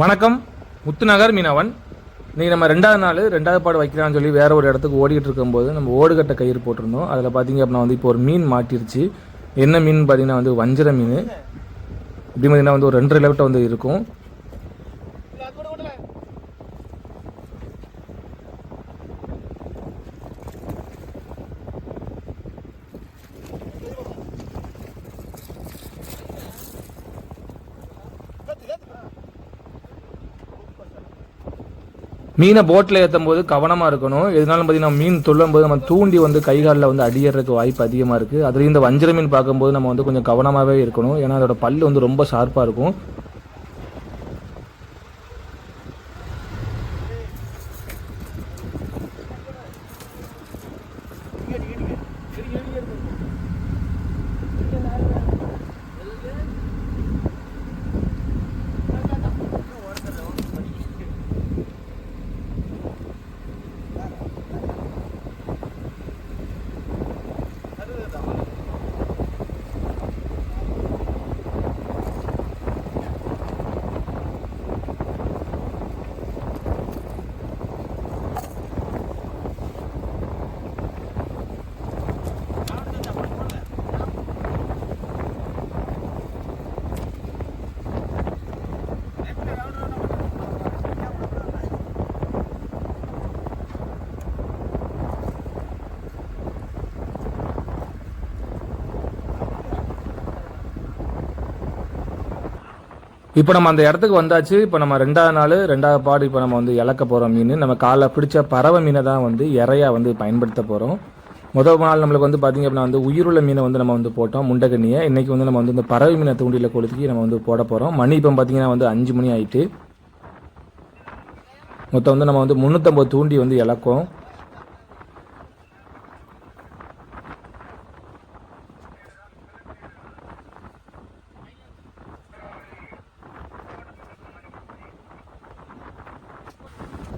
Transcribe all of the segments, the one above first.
வணக்கம். முத்துநகர் மீனவன். இன்றைக்கி நம்ம ரெண்டாவது நாள் ரெண்டாவது பாடு வைக்கலாம்னு சொல்லி வேறு ஒரு இடத்துக்கு ஓடிக்கிட்டு இருக்கும்போது நம்ம ஓடுகட்ட கயிறு போட்டிருந்தோம். அதில் பார்த்தீங்க அப்படின்னா வந்து இப்போ ஒரு மீன் மாட்டிருச்சு. என்ன மீன் பார்த்தீங்கன்னா வந்து வஞ்சிர மீன். இப்படி பார்த்தீங்கன்னா வந்து ஒரு ரெண்டரை கிலோமீட்டர் வந்து இருக்கும். மீனை போட்டில் ஏற்றும் போது கவனமாக இருக்கணும். எதுனாலும் பார்த்தீங்கன்னா மீன் துள்ளும் போது நம்ம தூண்டி வந்து கை காலில் வந்து அடியறதுக்கு வாய்ப்பு அதிகமாக இருக்குது அதுலேயும் இந்த வஞ்சிர மீன் பார்க்கும்போது நம்ம வந்து கொஞ்சம் கவனமாகவே இருக்கணும். ஏன்னா அதோட பல்லு வந்து ரொம்ப ஷார்ப்பாக இருக்கும். இப்போ நம்ம அந்த இடத்துக்கு வந்தாச்சு. இப்போ நம்ம ரெண்டாவது நாள் ரெண்டாவது பாடு இப்போ நம்ம வந்து இழக்க போகிறோம் மீன். நம்ம காலை பிடிச்ச பறவை மீனை தான் வந்து இறையா வந்து பயன்படுத்த போகிறோம் முதல் நாள் நம்மளுக்கு வந்து பார்த்திங்க அப்படின்னா வந்து உயிருள்ள மீனை வந்து நம்ம வந்து போட்டோம் முண்டகண்ணியை இன்றைக்கி வந்து நம்ம வந்து இந்த பறவை மீனை தூண்டியில் கொளுத்தி நம்ம வந்து போட போகிறோம் மணி இப்போ பார்த்திங்கன்னா வந்து அஞ்சு மணி ஆகிட்டு மொத்தம் வந்து நம்ம வந்து முந்நூற்றம்பது தூண்டி வந்து இழக்கும்.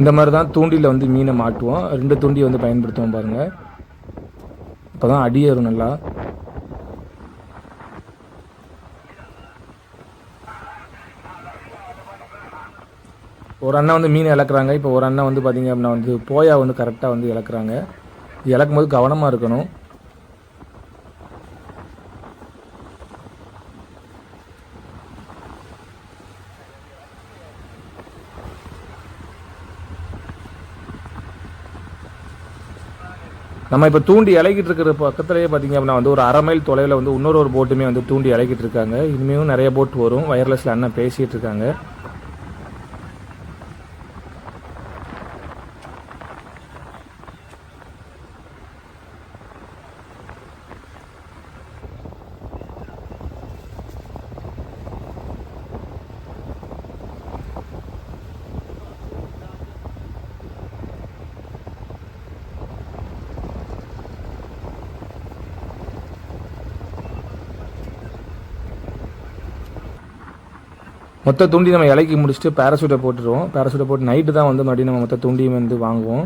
இந்த மாதிரி தான் தூண்டியில் வந்து மீனை மாட்டுவோம். ரெண்டு தூண்டி வந்து பயன்படுத்துவோம் பாருங்கள் அப்போ தான் அடி ஏறும் நல்லா. ஒரு அண்ணன் வந்து மீன் இழக்கிறாங்க. இப்போ ஒரு அண்ணன் வந்து பார்த்தீங்க அப்படின்னா வந்து போயா வந்து கரெக்டாக வந்து இழக்கிறாங்க. இழக்கும் போது கவனமாக இருக்கணும். நம்ம இப்போ தூண்டி இலக்கிட்டு இருக்கிற பக்கத்துலேயே பார்த்தீங்க அப்படின்னா வந்து ஒரு அரை மைல் தொலைவில் வந்து இன்னொரு ஒரு போட்டுமே வந்து தூண்டி இலக்கிட்டு இருக்காங்க. இனிமேலும் நிறைய போட் வரும். வயர்லெஸில் அண்ணன் பேசிகிட்டு இருக்காங்க. மொத்த தூண்டி நம்ம இலக்கி முடிச்சுட்டு பேராசூட்டை போட்டுருவோம். பேராசூட்டை போட்டு நைட்டு தான் வந்து மறுபடியும் நம்ம மொத்த தூண்டியும் வந்து வாங்குவோம்.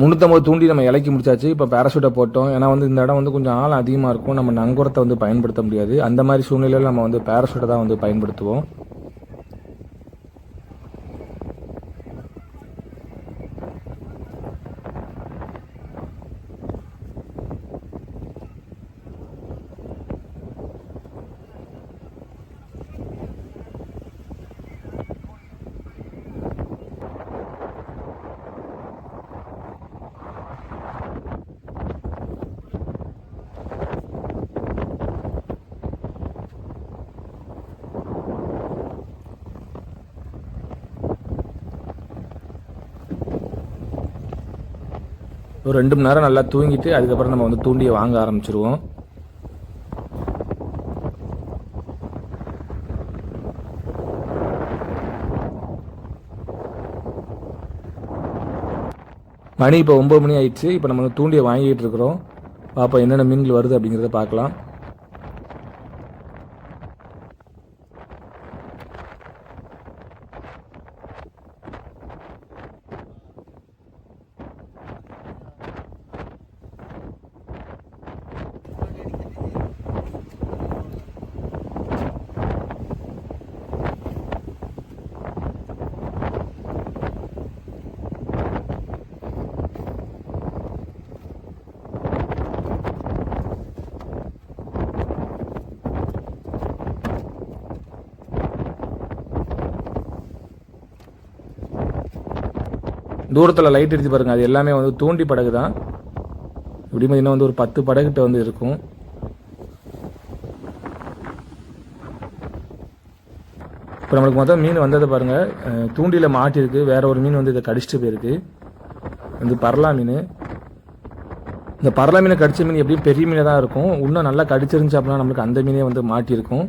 முந்நூற்றம்பது தூண்டி நம்ம இலக்கி முடிச்சாச்சு. இப்போ பேராசூட்டை போட்டோம். ஏன்னா வந்து இந்த இடம் வந்து கொஞ்சம் ஆழம் அதிகமாக இருக்கும். நம்ம நங்குரத்தை வந்து பயன்படுத்த முடியாது. அந்த மாதிரி சூழ்நிலையில் நம்ம வந்து பேராசூட்டை தான் வந்து பயன்படுத்துவோம். ஒரு ரெண்டு மணி நேரம் நல்லா தூங்கிட்டு அதுக்கப்புறம் நம்ம வந்து தூண்டியை வாங்க ஆரம்பிச்சிருவோம். மணி இப்போ ஒம்பது மணி ஆயிடுச்சு. இப்போ நம்ம வந்து தூண்டியை வாங்கிட்டு இருக்கிறோம். பார்ப்போம் என்னென்ன மீன்கள் வருது அப்படிங்கிறத பார்க்கலாம். தூரத்தில் லைட் அடிச்சு பாருங்க. அது எல்லாமே வந்து தூண்டி படகு தான் இப்படி பார்த்தீங்கன்னா வந்து ஒரு பத்து படகுகிட்ட வந்து இருக்கும். இப்போ நம்மளுக்கு மொத்தம் மீன் வந்ததை பாருங்கள் தூண்டியில் மாட்டியிருக்கு வேற ஒரு மீன் வந்து இதை கடிச்சிட்டு போயிருக்கு. வந்து பரலா மீன். இந்த பரலா மீனை கடிச்ச மீன் எப்படியும் பெரிய மீனாக தான் இருக்கும். இன்னும் நல்லா கடிச்சிருந்துச்சு அப்படின்னா நம்மளுக்கு அந்த மீனே வந்து மாட்டியிருக்கும்.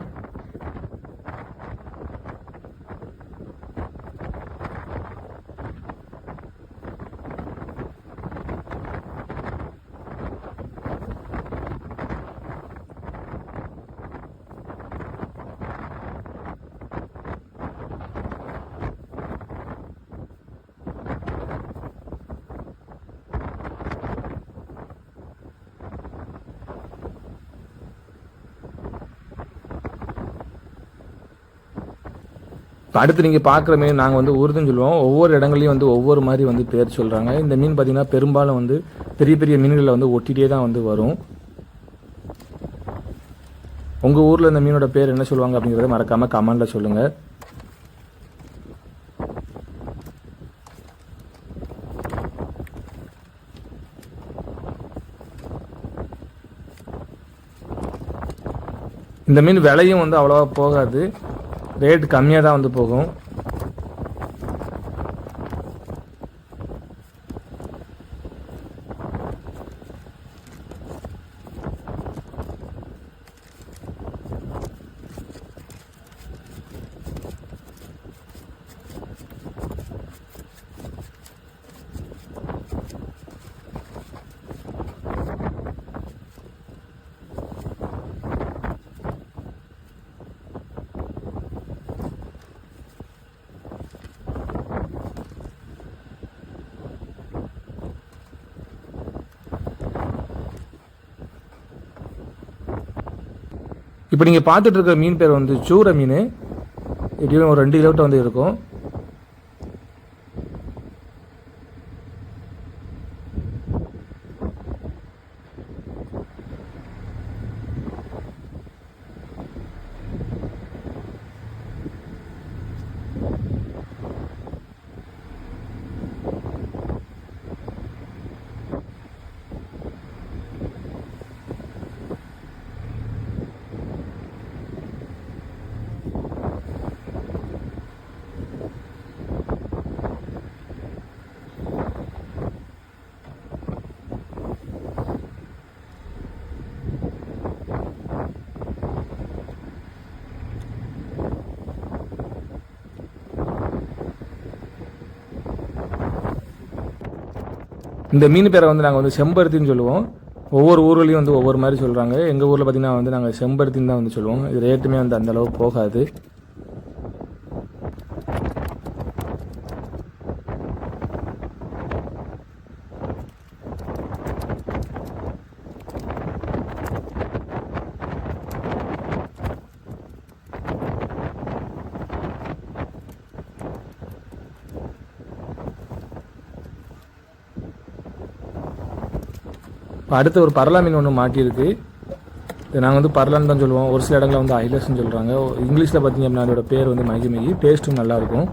இப்போ அடுத்து நீங்கள் பார்க்குற மீன் நாங்கள் வந்து உருதுன்னு சொல்லுவோம். ஒவ்வொரு இடங்கள்லையும் வந்து ஒவ்வொரு மாதிரி வந்து பேர் சொல்கிறாங்க இந்த மீன் பார்த்தீங்கன்னா பெரும்பாலும் வந்து பெரிய பெரிய மீன்களில் வந்து ஒட்டிகிட்டே தான் வந்து வரும். உங்கள் ஊரில் இந்த மீனோட பேர் என்ன சொல்லுவாங்க அப்படிங்கிறத மறக்காமல் கமெண்டில் சொல்லுங்கள் இந்த மீன் விலையும் வந்து அவ்வளோவா போகாது. ரேட் கம்மியாக தான் வந்து போகும். இப்போ நீங்கள் பார்த்துட்டு இருக்கிற மீன் பேர் வந்து சூரை மீன் எப்படியும் ஒரு ரெண்டு கிலோட்ட வந்து இருக்கும். இந்த மீன் பேரை வந்து நாங்கள் வந்து செம்பருத்தின்னு சொல்லுவோம். ஒவ்வொரு ஊர்லேயும் வந்து ஒவ்வொரு மாதிரி சொல்கிறாங்க எங்கள் ஊரில் பார்த்திங்கன்னா வந்து நாங்கள் செம்பருத்தின்னு தான் வந்து சொல்லுவோம். இது ரேட்டுமே வந்து அந்த போகாது. இப்போ அடுத்து ஒரு பரலா மீன் ஒன்று மாட்டியிருக்கு. இது நாங்கள் வந்து பரலான்னு தான் சொல்லுவோம். ஒரு சில இடங்களில் வந்து ஐலஸ்ன்னு சொல்கிறாங்க இங்கிலீஷில் பார்த்தீங்க அப்படின்னா அதோட பேர் வந்து மகி டேஸ்ட்டும் நல்லாயிருக்கும்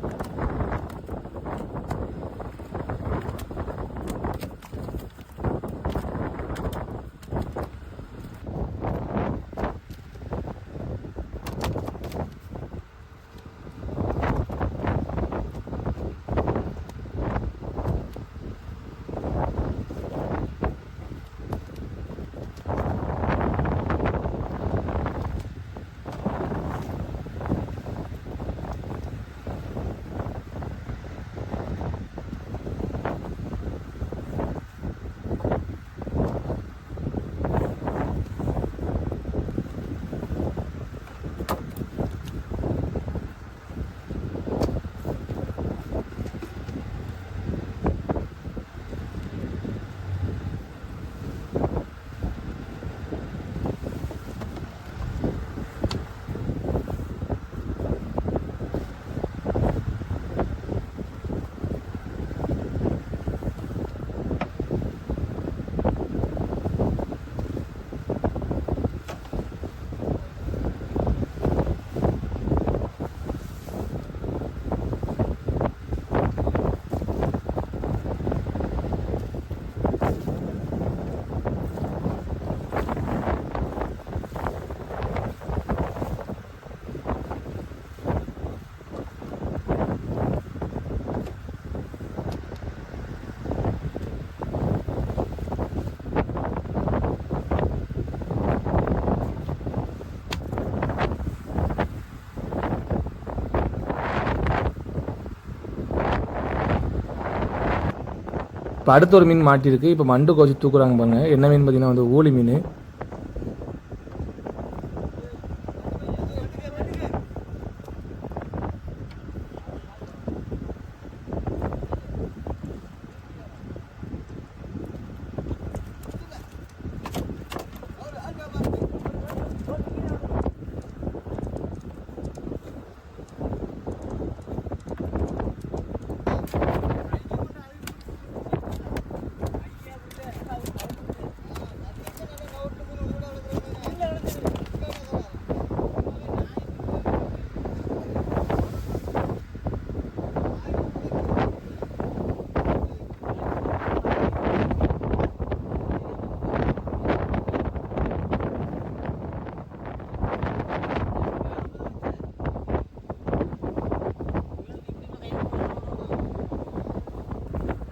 இப்போ அடுத்த ஒரு மீன் மாட்டியிருக்கு இப்போ மண்டு கோச்சி தூக்குறாங்க பாருங்க. என்ன மீன் பார்த்தீங்கன்னா வந்து ஊலி மீன்.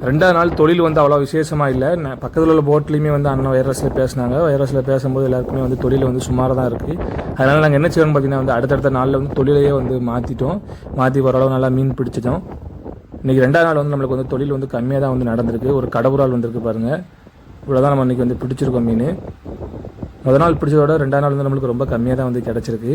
ரெண்டாவது நாள் தொழில் வந்து அவ்வளோ விசேஷமாக இல்லை. பக்கத்தில் உள்ள போட்லேயுமே வந்து அண்ணன் வைரஸில் பேசினாங்க. வைரஸில் பேசும்போது எல்லாருக்குமே வந்து தொழில் வந்து சுமாராக தான் இருக்குது அதனால் நாங்கள் என்ன செய்யணும் பார்த்தீங்கன்னா வந்து அடுத்தடுத்த நாளில் வந்து தொழிலையே வந்து மாற்றிட்டோம் மாற்றி ஓரளவு நல்லா மீன் பிடிச்சிட்டோம். இன்றைக்கி ரெண்டாவது நாள் வந்து நம்மளுக்கு வந்து தொழில் வந்து கம்மியாக தான் வந்து நடந்திருக்கு. ஒரு கடவுரால் வந்திருக்கு பாருங்கள் இவ்வளோ தான் நம்ம இன்றைக்கி வந்து பிடிச்சிருக்கோம் மீன். முதல் நாள் பிடிச்சதோட ரெண்டாவது நாள் வந்து நம்மளுக்கு ரொம்ப கம்மியாக தான் வந்து கிடச்சிருக்கு.